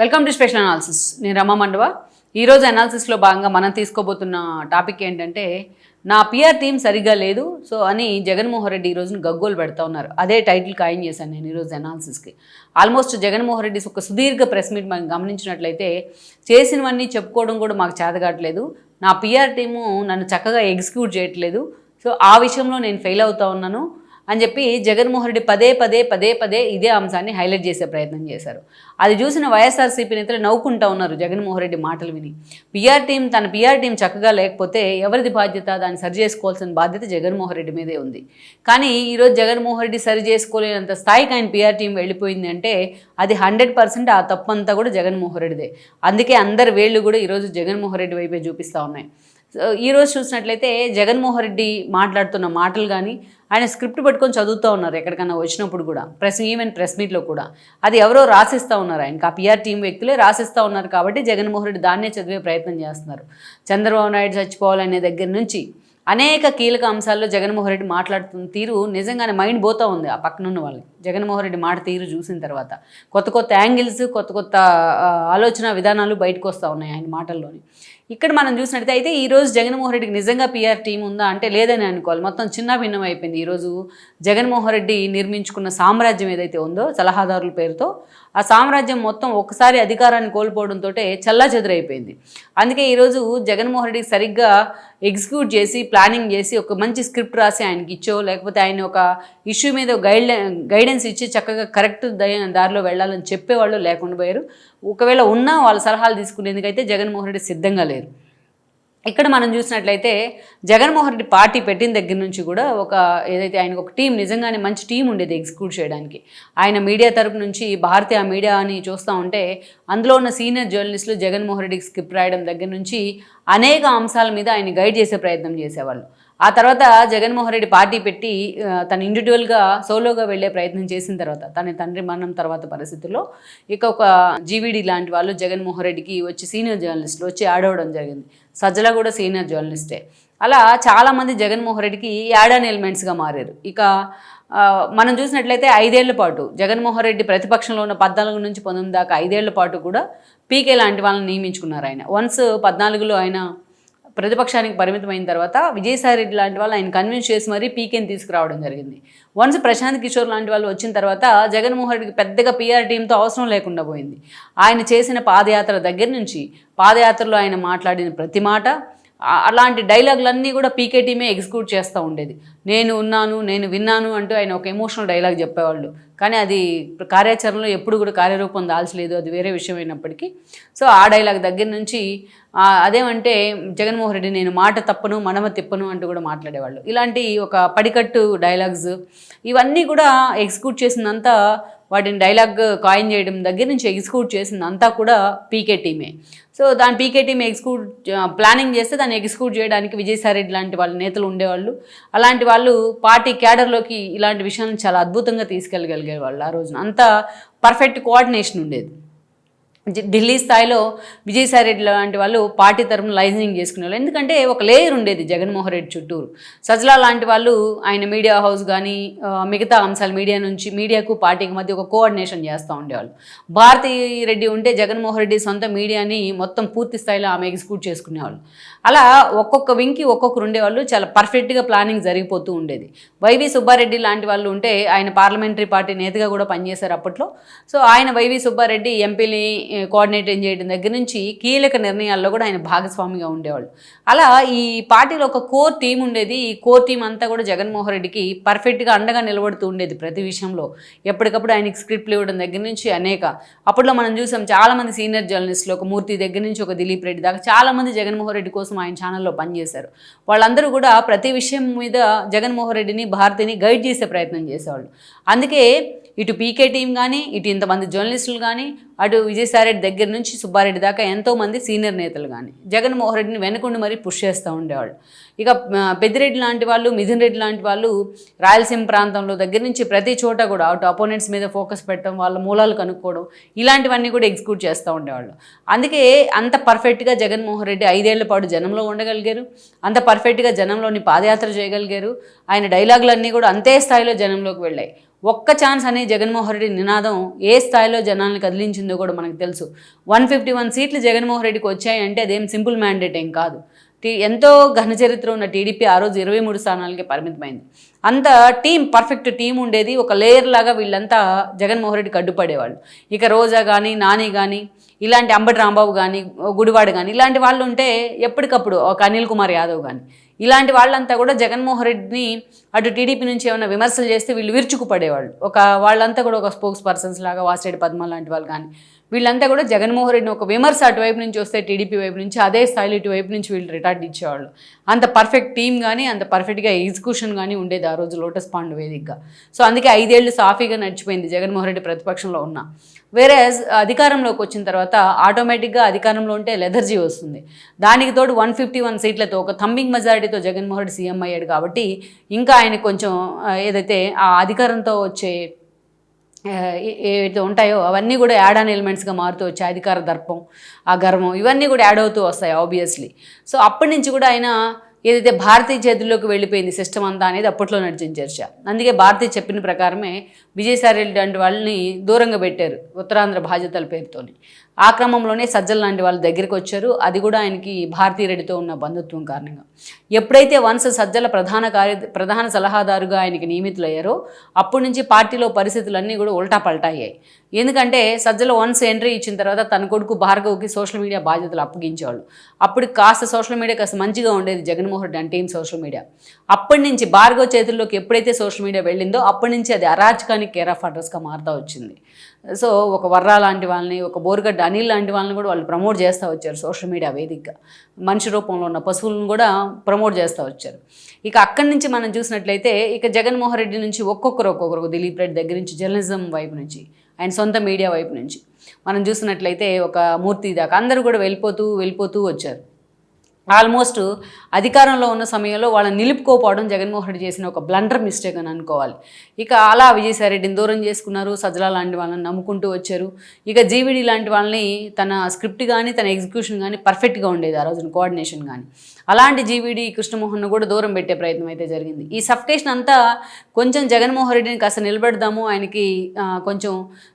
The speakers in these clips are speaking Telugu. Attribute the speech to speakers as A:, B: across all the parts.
A: వెల్కమ్ టు స్పెషల్ అనాలిసిస్ నేను రమ మండవ. ఈరోజు అనాలిసిస్లో భాగంగా మనం తీసుకోబోతున్న టాపిక్ ఏంటంటే నా పిఆర్ టీం సరిగ్గా లేదు సో అని జగన్మోహన్ రెడ్డి ఈ రోజున గగ్గోలు పెడతా ఉన్నారు. అదే టైటిల్ ఖాయం చేశాను నేను ఈరోజు అనాలిసిస్కి ఆల్మోస్ట్ జగన్మోహన్ రెడ్డి ఒక సుదీర్ఘ ప్రెస్ మీట్ మనం గమనించినట్లయితే చేసినవన్నీ చెప్పుకోవడం కూడా మాకు చేతగాట్లేదు. నా పిఆర్ టీము నన్ను చక్కగా ఎగ్జిక్యూట్ చేయట్లేదు. సో ఆ విషయంలో నేను ఫెయిల్ అవుతా ఉన్నాను. అని చెప్పి జగన్మోహన్ రెడ్డి పదే పదే పదే పదే ఇదే అంశాన్ని హైలైట్ చేసే ప్రయత్నం చేశారు. అది చూసిన వైఎస్ఆర్సీపీ నేతలు నవ్వుకుంటా ఉన్నారు జగన్మోహన్ రెడ్డి మాటలు విని. పిఆర్ టీం తన పిఆర్ టీం చక్కగా లేకపోతే ఎవరిది బాధ్యత? దాన్ని సరి చేసుకోవాల్సిన బాధ్యత జగన్మోహన్ రెడ్డి మీదే ఉంది. కానీ ఈరోజు జగన్మోహన్ రెడ్డి సరి చేసుకోలేనంత స్థాయికి ఆయన పిఆర్ టీం వెళ్ళిపోయింది అంటే అది హండ్రెడ్ పర్సెంట్ ఆ తప్పంతా కూడా జగన్మోహన్ రెడ్డిదే. అందుకే అందరి వేళ్ళు కూడా ఈరోజు జగన్మోహన్ రెడ్డి వైపే చూపిస్తూ ఉన్నాయి. ఈరోజు చూసినట్లయితే జగన్మోహన్ రెడ్డి మాట్లాడుతున్న మాటలు కానీ ఆయన స్క్రిప్ట్ పట్టుకొని చదువుతూ ఉన్నారు ఎక్కడికన్నా వచ్చినప్పుడు కూడా ప్రెస్ ఈవెన్ ప్రెస్ మీట్లో కూడా. అది ఎవరో రాసిస్తూ ఉన్నారు ఆయనకి. ఆ పిఆర్ టీం వ్యక్తులే రాసిస్తూ ఉన్నారు కాబట్టి జగన్మోహన్ రెడ్డి దాన్నే చదివే ప్రయత్నం చేస్తున్నారు. చంద్రబాబు నాయుడు చచ్చిపోవాలనే దగ్గర నుంచి అనేక కీలక అంశాల్లో జగన్మోహన్ రెడ్డి మాట్లాడుతున్న తీరు నిజంగానే మైండ్ పోతూ ఉంది ఆ పక్కనున్న వాళ్ళకి. జగన్మోహన్ రెడ్డి మాట తీరు చూసిన తర్వాత కొత్త కొత్త యాంగిల్స్ కొత్త కొత్త ఆలోచన విధానాలు బయటకు వస్తూ ఉన్నాయి ఆయన మాటల్లోని. ఇక్కడ మనం చూసినట్టయితే అయితే ఈరోజు జగన్మోహన్ రెడ్డికి నిజంగా పిఆర్ టీం ఉందా అంటే లేదని అనుకోవాలి. మొత్తం చిన్న భిన్నం అయిపోయింది. ఈరోజు జగన్మోహన్ రెడ్డి నిర్మించుకున్న సామ్రాజ్యం ఏదైతే ఉందో సలహాదారుల పేరుతో ఆ సామ్రాజ్యం మొత్తం ఒకసారి అధికారాన్ని కోల్పోవడంతో చల్లా చెదురైపోయింది అందుకే ఈరోజు జగన్మోహన్ రెడ్డికి సరిగ్గా ఎగ్జిక్యూట్ చేసి ప్లానింగ్ చేసి ఒక మంచి స్క్రిప్ట్ రాసి ఆయనకి ఇచ్చో లేకపోతే ఆయన ఒక ఇష్యూ మీద గైడ్ గైడెన్స్ ఇచ్చి చక్కగా కరెక్ట్ దారిలో వెళ్ళాలని చెప్పేవాళ్ళు లేకుండా పోయారు. ఒకవేళ ఉన్నా వాళ్ళ సలహాలు తీసుకునేందుకైతే జగన్మోహన్ రెడ్డి సిద్ధంగా లేరు. ఇక్కడ మనం చూసినట్లయితే జగన్మోహన్ రెడ్డి పార్టీ పెట్టిన దగ్గర నుంచి కూడా ఒక ఏదైతే ఆయనకు ఒక టీం నిజంగానే మంచి టీం ఉండేది ఎగ్జిక్యూట్ చేయడానికి. ఆయన మీడియా తరపు నుంచి భారతీయ మీడియా అని చూస్తూ ఉంటే అందులో ఉన్న సీనియర్ జర్నలిస్టులు జగన్మోహన్ రెడ్డికి స్క్రిప్ట్ రాయడం దగ్గర నుంచి అనేక అంశాల మీద ఆయన గైడ్ చేసే ప్రయత్నం చేసేవాళ్ళు. ఆ తర్వాత జగన్మోహన్ రెడ్డి పార్టీ పెట్టి తను తన ఇండివిజువల్గా సోలోగా వెళ్ళే ప్రయత్నం చేసిన తర్వాత తన తండ్రి మరణం తర్వాత పరిస్థితుల్లో ఇక ఒక జీవీడీ లాంటి వాళ్ళు జగన్మోహన్ రెడ్డికి వచ్చి సీనియర్ జర్నలిస్టులు వచ్చి ఆడవడం జరిగింది. సజ్జల కూడా సీనియర్ జర్నలిస్టే అలా చాలామంది జగన్మోహన్ రెడ్డికి యాడాన్ ఎలిమెంట్స్గా మారారు. ఇక మనం చూసినట్లయితే ఐదేళ్ళ పాటు జగన్మోహన్ రెడ్డి ప్రతిపక్షంలో ఉన్న పద్నాలుగు నుంచి పంతొమ్మిది దాకా ఐదేళ్ళ పాటు కూడా పీకే లాంటి వాళ్ళని నియమించుకున్నారు ఆయన. వన్స్ పద్నాలుగులో ఆయన ప్రతిపక్షానికి పరిమితమైన తర్వాత విజయసాయి రెడ్డి లాంటి వాళ్ళు ఆయన కన్విన్స్ చేసి మరీ పీకేని తీసుకురావడం జరిగింది. వన్స్ ప్రశాంత్ కిషోర్ లాంటి వాళ్ళు వచ్చిన తర్వాత జగన్మోహన్ రెడ్డికి పెద్దగా పీఆర్ టీంతో అవసరం లేకుండా పోయింది. ఆయన చేసిన పాదయాత్ర దగ్గర నుంచి పాదయాత్రలో ఆయన మాట్లాడిన ప్రతి మాట అలాంటి డైలాగులన్నీ కూడా పీకే టీమే ఎగ్జిక్యూట్ చేస్తూ ఉండేది. నేను ఉన్నాను నేను విన్నాను అంటూ ఆయన ఒక ఎమోషనల్ డైలాగ్ చెప్పేవాళ్ళు. కానీ అది కార్యాచరణలో ఎప్పుడు కూడా కార్యరూపం దాల్చలేదు అది వేరే విషయం అయినప్పటికీ. సో ఆ డైలాగ్ దగ్గర నుంచి అదేమంటే జగన్మోహన్ రెడ్డి నేను మాట తప్పను మనమ తిప్పను అంటూ కూడా మాట్లాడేవాళ్ళు. ఇలాంటి ఒక పడికట్టు డైలాగ్స్ ఇవన్నీ కూడా ఎగ్జిక్యూట్ చేసిందంతా వాటిని డైలాగ్ కాయిన్ చేయడం దగ్గర నుంచి ఎగ్జిక్యూట్ చేసిందంతా కూడా పీకే టీమే సో దాని పీకే టీమ్ ఎగ్జిక్యూట్ ప్లానింగ్ చేస్తే దాన్ని ఎగ్జిక్యూట్ చేయడానికి విజయసాయి రెడ్డి లాంటి వాళ్ళ నేతలు ఉండేవాళ్ళు. అలాంటి వాళ్ళు పార్టీ క్యాడర్లోకి ఇలాంటి విషయాలను చాలా అద్భుతంగా తీసుకెళ్ళగలిగే వాళ్ళు ఆ రోజున. అంత పర్ఫెక్ట్ కోఆర్డినేషన్ ఉండేది. ఢిల్లీ స్థాయిలో విజయసాయి రెడ్డి లాంటి వాళ్ళు పార్టీ తరఫున లైజనింగ్ చేసుకునేవాళ్ళు ఎందుకంటే ఒక లేయర్ ఉండేది జగన్మోహన్ రెడ్డి చుట్టూరు. సజ్లా లాంటి వాళ్ళు ఆయన మీడియా హౌస్ కానీ మిగతా అంశాలు మీడియా నుంచి మీడియాకు పార్టీకి మధ్య ఒక కోఆర్డినేషన్ చేస్తూ ఉండేవాళ్ళు. భారతీ రెడ్డి ఉంటే జగన్మోహన్ రెడ్డి సొంత మీడియాని మొత్తం పూర్తి స్థాయిలో ఆమె ఎగ్జిక్యూట్ చేసుకునేవాళ్ళు. అలా ఒక్కొక్క వింకి ఒక్కొక్కరు ఉండేవాళ్ళు. చాలా పర్ఫెక్ట్గా ప్లానింగ్ జరిగిపోతూ ఉండేది. వైవి సుబ్బారెడ్డి లాంటి వాళ్ళు ఉంటే ఆయన పార్లమెంటరీ పార్టీ నేతగా కూడా పనిచేశారు అప్పట్లో. సో ఆయన వైవి సుబ్బారెడ్డి ఎంపీని కోఆర్డినేట్ చేయడం దగ్గర నుంచి కీలక నిర్ణయాల్లో కూడా ఆయన భాగస్వామిగా ఉండేవాళ్ళు. అలా ఈ పార్టీలో ఒక కోర్ టీం ఉండేది. ఈ కోర్ టీం అంతా కూడా జగన్మోహన్ రెడ్డికి పర్ఫెక్ట్గా అండగా నిలబడుతూ ఉండేది ప్రతి విషయంలో. ఎప్పటికప్పుడు ఆయనకి స్క్రిప్ట్లు ఇవ్వడం దగ్గర నుంచి అనేక. అప్పట్లో మనం చూసాం చాలామంది సీనియర్ జర్నలిస్టులు ఒక మూర్తి దగ్గర నుంచి ఒక దిలీప్ రెడ్డి దాకా చాలామంది జగన్మోహన్ రెడ్డి కోసం ఆయన ఛానల్లో పనిచేశారు. వాళ్ళందరూ కూడా ప్రతి విషయం మీద జగన్మోహన్ రెడ్డిని భారతిని గైడ్ చేసే ప్రయత్నం చేసేవాళ్ళు. అందుకే ఇటు పీకే టీం కానీ ఇటు ఇంతమంది జర్నలిస్టులు కానీ అటు విజయసాయిరెడ్డి దగ్గర నుంచి సుబ్బారెడ్డి దాకా ఎంతోమంది సీనియర్ నేతలు కానీ జగన్మోహన్ రెడ్డిని వెనుకుండి మరీ పుష్ చేస్తూ ఉండేవాళ్ళు. ఇక పెద్దిరెడ్డి లాంటి వాళ్ళు మిథున్ రెడ్డి లాంటి వాళ్ళు రాయలసీమ ప్రాంతంలో దగ్గర నుంచి ప్రతి చోట కూడా అటు అపోనెంట్స్ మీద ఫోకస్ పెట్టడం వాళ్ళ మూలాలు కనుక్కోవడం ఇలాంటివన్నీ కూడా ఎగ్జిక్యూట్ చేస్తూ ఉండేవాళ్ళు. అందుకే అంత పర్ఫెక్ట్గా జగన్మోహన్ రెడ్డి ఐదేళ్ళ పాటు జనంలో ఉండగలిగారు. అంత పర్ఫెక్ట్గా జనంలోని పాదయాత్ర చేయగలిగారు. ఆయన డైలాగులన్నీ కూడా అంతే స్థాయిలో జనంలోకి వెళ్ళాయి. ఒక్క ఛాన్స్ అనే జగన్మోహన్ రెడ్డి నినాదం ఏ స్థాయిలో జనాల్ని కదిలించిందో కూడా మనకు తెలుసు. వన్ ఫిఫ్టీ వన్ సీట్లు జగన్మోహన్ రెడ్డికి వచ్చాయంటే అదేం సింపుల్ మ్యాండేట్ ఏం కాదు. టీ ఎంతో ఘన చరిత్ర ఉన్న టీడీపీ ఆ రోజు ఇరవై మూడు స్థానాలకి పరిమితమైంది. అంత టీం పర్ఫెక్ట్ టీం ఉండేది ఒక లేయర్ లాగా వీళ్ళంతా జగన్మోహన్ రెడ్డికి అడ్డుపడేవాళ్ళు. ఇక రోజా కానీ నాని కానీ ఇలాంటి అంబటి రాంబాబు కానీ గుడివాడు కానీ ఇలాంటి వాళ్ళు ఉంటే ఎప్పటికప్పుడు ఒక అనిల్ కుమార్ యాదవ్ కానీ ఇలాంటి వాళ్ళంతా కూడా జగన్మోహన్ రెడ్డిని అటు టీడీపీ నుంచి ఏమైనా విమర్శలు చేస్తే వీళ్ళు విరుచుకుపడేవాళ్ళు. ఒక వాళ్ళంతా కూడా ఒక స్పోక్స్ పర్సన్స్ లాగా వాసిరెడ్డి పద్మ లాంటి వాళ్ళు కానీ వీళ్ళంతా కూడా జగన్మోహన్ రెడ్డిని ఒక విమర్శ అటువైపు నుంచి వస్తే టీడీపీ వైపు నుంచి అదే స్థాయిలో ఇటువైపు నుంచి వీళ్ళు రిటార్డ్ ఇచ్చేవాళ్ళు. అంత పర్ఫెక్ట్ టీం కానీ అంత పర్ఫెక్ట్గా ఎగ్జిక్యూషన్ కానీ ఉండేది ఆ రోజు లోటస్ పాండ్ వేదికగా. సో అందుకే ఐదేళ్ళు సాఫీగా నడిచిపోయింది జగన్మోహన్ రెడ్డి ప్రతిపక్షంలో ఉన్న. వేరే అధికారంలోకి వచ్చిన తర్వాత ఆటోమేటిక్గా అధికారంలో ఉంటే లెథర్జీ వస్తుంది. దానికి తోడు వన్ ఫిఫ్టీ వన్ సీట్లతో ఒక థంబింగ్ మెజారిటీతో జగన్మోహన్ రెడ్డి సీఎం అయ్యాడు కాబట్టి ఇంకా ఆయన కొంచెం ఏదైతే ఆ అధికారంతో వచ్చే ఆ, ఏ- ఉంటాయో అవన్నీ కూడా యాడ్ ఆన్ ఎలిమెంట్స్గా మారుతూ వచ్చాయి. అధికార దర్పం ఆ గర్వం ఇవన్నీ కూడా యాడ్ అవుతూ వస్తాయి ఆబ్వియస్లీ సో అప్పటి నుంచి కూడా ఆయన ఏదైతే భారతీయ చేతుల్లోకి వెళ్ళిపోయింది సిస్టమ్ అంతా అనేది అప్పట్లో నడిచిన చర్చ. అందుకే భారతీయ చెప్పిన ప్రకారమే విజయసాయి రెడ్డి లాంటి వాళ్ళని దూరంగా పెట్టారు ఉత్తరాంధ్ర బాధ్యతల పేరుతోని. ఆ క్రమంలోనే సజ్జల లాంటి వాళ్ళ దగ్గరికి వచ్చారు. అది కూడా ఆయనకి భారతీయ రెడ్డితో ఉన్న బంధుత్వం కారణంగా. ఎప్పుడైతే వన్స్ సజ్జల ప్రధాన కార్య ప్రధాన సలహాదారుగా ఆయనకి నియమితులయ్యారో అప్పటి నుంచి పార్టీలో పరిస్థితులన్నీ కూడా ఉల్టా పల్టాయ్యాయి ఎందుకంటే సజ్జల వన్స్ ఎంట్రీ ఇచ్చిన తర్వాత తన కొడుకు భార్గవ్కి సోషల్ మీడియా బాధ్యతలు అప్పగించేవాళ్ళు. అప్పుడు కాస్త సోషల్ మీడియా కాస్త మంచిగా ఉండేది జగన్మోహన్ రెడ్డి అంటే సోషల్ మీడియా? అప్పటి నుంచి భార్గవ్ చేతుల్లోకి ఎప్పుడైతే సోషల్ మీడియా వెళ్ళిందో అప్పటి నుంచి అది అరాచకానికి కేర్ ఆఫ్ అడ్రస్గా మారుతూ వచ్చింది. సో ఒక వర్రా లాంటి వాళ్ళని ఒక బోరుగడ్డ అనిల్ లాంటి వాళ్ళని కూడా వాళ్ళు ప్రమోట్ చేస్తూ వచ్చారు సోషల్ మీడియా వేదికగా. మనిషి రూపంలో ఉన్న పశువులను కూడా ప్రమోట్ చేస్తూ వచ్చారు. ఇక అక్కడి నుంచి మనం చూసినట్లయితే ఇక జగన్మోహన్ రెడ్డి నుంచి ఒక్కొక్కరు ఒక్కొక్కరు దిలీప్ రెడ్డి దగ్గర నుంచి జర్నలిజం వైపు నుంచి ఆయన సొంత మీడియా వైపు నుంచి. మనం చూసినట్లయితే ఒక మూర్తి దాకా అందరూ కూడా వెళ్ళిపోతూ వెళ్ళిపోతూ వచ్చారు. ఆల్మోస్ట్ అధికారంలో ఉన్న సమయంలో వాళ్ళని నిలుపుకోపోవడం జగన్మోహన్ రెడ్డి చేసిన ఒక బ్లండర్ మిస్టేక్ అని అనుకోవాలి. ఇక అలా విజయసాయిరెడ్డిని దూరం చేసుకున్నారు సజ్జల లాంటి వాళ్ళని నమ్ముకుంటూ వచ్చారు. ఇక జీవిడి లాంటి వాళ్ళని తన స్క్రిప్ట్ కానీ తన ఎగ్జిక్యూషన్ కానీ పర్ఫెక్ట్గా ఉండేది ఆ రోజున కోఆర్డినేషన్ కానీ అలాంటి జీవిడి కృష్ణమోహన్ను కూడా దూరం పెట్టే ప్రయత్నం అయితే జరిగింది. ఈ సఫికేషన్ అంతా కొంచెం జగన్మోహన్ రెడ్డిని కాస్త నిలబెడదాము ఆయనకి కొంచెం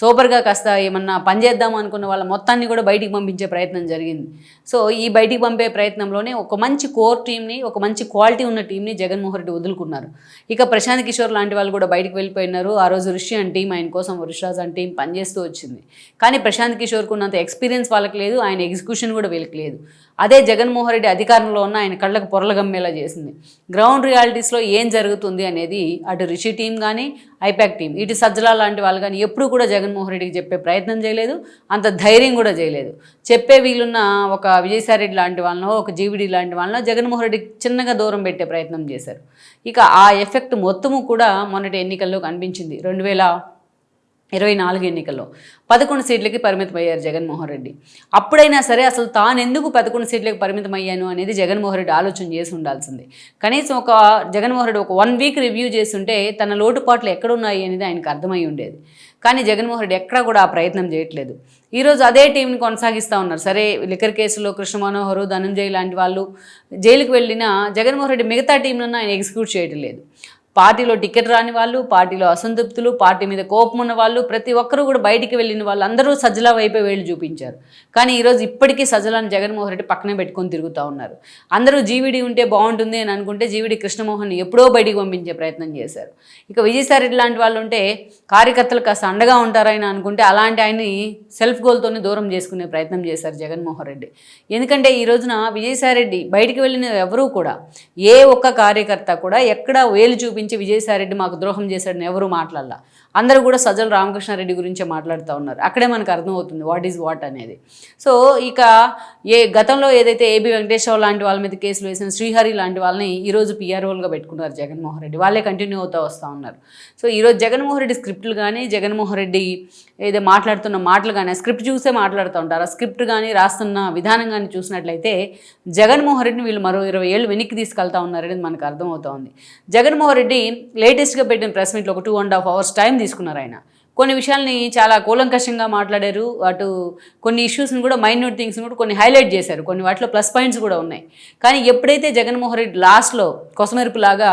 A: సూపర్గా కాస్త ఏమన్నా పనిచేద్దాము అనుకున్న వాళ్ళ మొత్తాన్ని కూడా బయటికి పంపించే ప్రయత్నం జరిగింది. సో ఈ బయటికి పంపే ప్రయత్నంలోనే ఒక మంచి కోర్ టీంని ఒక మంచి క్వాలిటీ ఉన్న టీంని జగన్మోహన్ రెడ్డి వదులుకున్నారు. ఇక ప్రశాంత్ కిషోర్ లాంటి వాళ్ళు కూడా బయటికి వెళ్ళిపోయినారు. ఆ రోజు ఋషి అని టీం ఆయన కోసం ఋషిరాజ్ అని టీం పనిచేస్తూ వచ్చింది. కానీ ప్రశాంత్ కిషోర్కు ఉన్నంత ఎక్స్పీరియన్స్ వాళ్ళకి లేదు ఆయన ఎగ్జిక్యూషన్ కూడా వీళ్ళకి లేదు. అదే జగన్మోహన్ రెడ్డి అధికారంలో ఉన్న ఆయన కళ్ళకు పొరలగమ్మేలా చేసింది. గ్రౌండ్ రియాలిటీస్లో ఏం జరుగుతుంది అనేది అటు రిషి టీం కానీ ఐపాక్ టీం ఇటు సజ్జలా లాంటి వాళ్ళు కానీ ఎప్పుడూ కూడా జగన్మోహన్ రెడ్డికి చెప్పే ప్రయత్నం చేయలేదు అంత ధైర్యం కూడా చేయలేదు. చెప్పే వీలున్న ఒక విజయసాయి రెడ్డి లాంటి వాళ్ళనో ఒక జీవిడి లాంటి వాళ్ళనో జగన్మోహన్ రెడ్డికి చిన్నగా దూరం పెట్టే ప్రయత్నం చేశారు. ఇక ఆ ఎఫెక్ట్ మొత్తము కూడా మొన్నటి ఎన్నికల్లో కనిపించింది. రెండు వేల ఇరవై నాలుగు ఎన్నికల్లో పదకొండు సీట్లకి పరిమితం అయ్యారు జగన్మోహన్ రెడ్డి. అప్పుడైనా సరే అసలు తాను ఎందుకు పదకొండు సీట్లకు పరిమితం అయ్యాను అనేది జగన్మోహన్ రెడ్డి ఆలోచన చేసి ఉండాల్సింది. కనీసం ఒక జగన్మోహన్ రెడ్డి ఒక వన్ వీక్ రివ్యూ చేస్తుంటే తన లోటుపాట్లు ఎక్కడున్నాయి అనేది ఆయనకు అర్థమై ఉండేది. కానీ జగన్మోహన్ రెడ్డి ఎక్కడా కూడా ఆ ప్రయత్నం చేయట్లేదు. ఈరోజు అదే టీంని కొనసాగిస్తూ ఉన్నారు. సరే లిక్కర్ కేసులో కృష్ణ మనోహరు ధనంజయ్ లాంటి వాళ్ళు జైలుకు వెళ్ళినా జగన్మోహన్ రెడ్డి మిగతా టీంలను ఆయన ఎగ్జిక్యూట్ చేయడం లేదు పార్టీలో టికెట్ రాని వాళ్ళు పార్టీలో అసంతృప్తులు పార్టీ మీద కోపం ఉన్న వాళ్ళు ప్రతి ఒక్కరూ కూడా బయటికి వెళ్ళిన వాళ్ళు అందరూ సజ్జల వైపే వేళ్ళు చూపించారు. కానీ ఈరోజు ఇప్పటికీ సజ్జలను జగన్మోహన్ రెడ్డి పక్కనే పెట్టుకొని తిరుగుతూ ఉన్నారు. అందరూ జీవిడి ఉంటే బాగుంటుంది అని అనుకుంటే జీవిడి కృష్ణమోహన్ ఎప్పుడో బయటికి పంపించే ప్రయత్నం చేశారు. ఇక విజయసాయి రెడ్డి లాంటి వాళ్ళు ఉంటే కార్యకర్తలు కాస్త అండగా ఉంటారని అనుకుంటే అలాంటి ఆయన్ని సెల్ఫ్ గోల్తోనే దూరం చేసుకునే ప్రయత్నం చేశారు జగన్మోహన్ రెడ్డి. ఎందుకంటే ఈ రోజున విజయసాయి రెడ్డి బయటికి వెళ్ళిన ఎవరూ కూడా ఏ ఒక్క కార్యకర్త కూడా ఎక్కడ వేలు చూపించి గురించి విజయసాయిరెడ్డి మాకు ద్రోహం చేశాడని ఎవరూ మాట్లాడాల. అందరూ కూడా సజ్జల రామకృష్ణారెడ్డి గురించే మాట్లాడుతూ ఉన్నారు. అక్కడే మనకు అర్థమవుతుంది వాట్ ఈజ్ వాట్ అనేది. సో ఇక ఏ గతంలో ఏదైతే ఏబి వెంకటేశ్వర లాంటి వాళ్ళ మీద కేసులు వేసిన శ్రీహరి లాంటి వాళ్ళని ఈరోజు పీఆర్ఓలుగా పెట్టుకున్నారు జగన్మోహన్ రెడ్డి. వాళ్ళే కంటిన్యూ అవుతూ వస్తూ ఉన్నారు. సో ఈరోజు జగన్మోహన్ రెడ్డి స్క్రిప్ట్లు కానీ జగన్మోహన్ రెడ్డి ఏదో మాట్లాడుతున్న మాటలు కానీ ఆ స్క్రిప్ట్ చూసే మాట్లాడుతూ ఉంటారు. ఆ స్క్రిప్ట్ కానీ రాస్తున్న విధానం కానీ చూసినట్లయితే జగన్మోహన్ రెడ్డిని వీళ్ళు మరో ఇరవై ఏళ్ళు వెనక్కి తీసుకెళ్తా ఉన్నారనేది మనకు అర్థమవుతోంది జగన్మోహన్ రెడ్డి లేటెస్ట్గా పెట్టిన ప్రెస్ మీట్లో ఒక two and half hours time తీసుకున్నారు ఆయన. కొన్ని విషయాల్ని చాలా కూలంకషంగా మాట్లాడారు. అటు కొన్ని ఇష్యూస్ని కూడా మైన్యూట్ థింగ్స్ని కూడా కొన్ని హైలైట్ చేశారు. కొన్ని వాటిలో ప్లస్ పాయింట్స్ కూడా ఉన్నాయి. కానీ ఎప్పుడైతే జగన్మోహన్ రెడ్డి లాస్ట్లో కొసమెరుపులాగా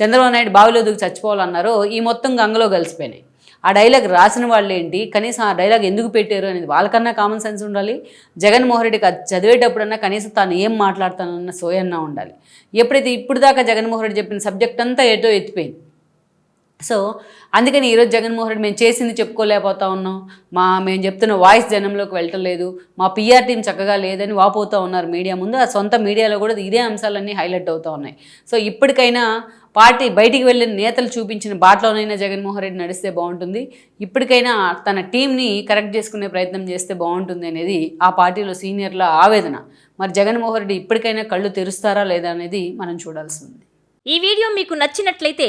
A: చంద్రబాబు నాయుడు బావిలో దూకి చచ్చిపోవాలన్నారో ఈ మొత్తం గంగలో కలిసిపోయినాయి. ఆ డైలాగ్ రాసిన వాళ్ళు ఏంటి? కనీసం ఆ డైలాగ్ ఎందుకు పెట్టారు అనేది వాళ్ళకన్నా కామన్ సెన్స్ ఉండాలి. జగన్మోహన్ రెడ్డికి అది చదివేటప్పుడన్నా కనీసం తాను ఏం మాట్లాడతానన్న సోయన్నా ఉండాలి. ఎప్పుడైతే ఇప్పుడు దాకా జగన్మోహన్ రెడ్డి చెప్పిన సబ్జెక్ట్ అంతా ఏటో ఎత్తిపోయింది. సో అందుకని ఈరోజు జగన్మోహన్ రెడ్డి మేము చేసింది చెప్పుకోలేకపోతా ఉన్నాం. మా మేము చెప్తున్న వాయిస్ జనంలోకి వెళ్ళటం లేదు. మా పిఆర్ టీం చక్కగా లేదని వాపోతూ ఉన్నారు మీడియా ముందు. ఆ సొంత మీడియాలో కూడా ఇదే అంశాలన్నీ హైలైట్ అవుతూ ఉన్నాయి. సో ఇప్పటికైనా పార్టీ బయటికి వెళ్ళిన నేతలు చూపించిన బాటలోనైనా జగన్మోహన్ రెడ్డి నడిస్తే బాగుంటుంది. ఇప్పటికైనా తన టీంని కరెక్ట్ చేసుకునే ప్రయత్నం చేస్తే బాగుంటుంది అనేది ఆ పార్టీలో సీనియర్ల ఆవేదన. మరి జగన్మోహన్ రెడ్డి ఇప్పటికైనా కళ్ళు తెరుస్తారా లేదా అనేది మనం చూడాల్సి ఉంది.
B: ఈ వీడియో మీకు నచ్చినట్లయితే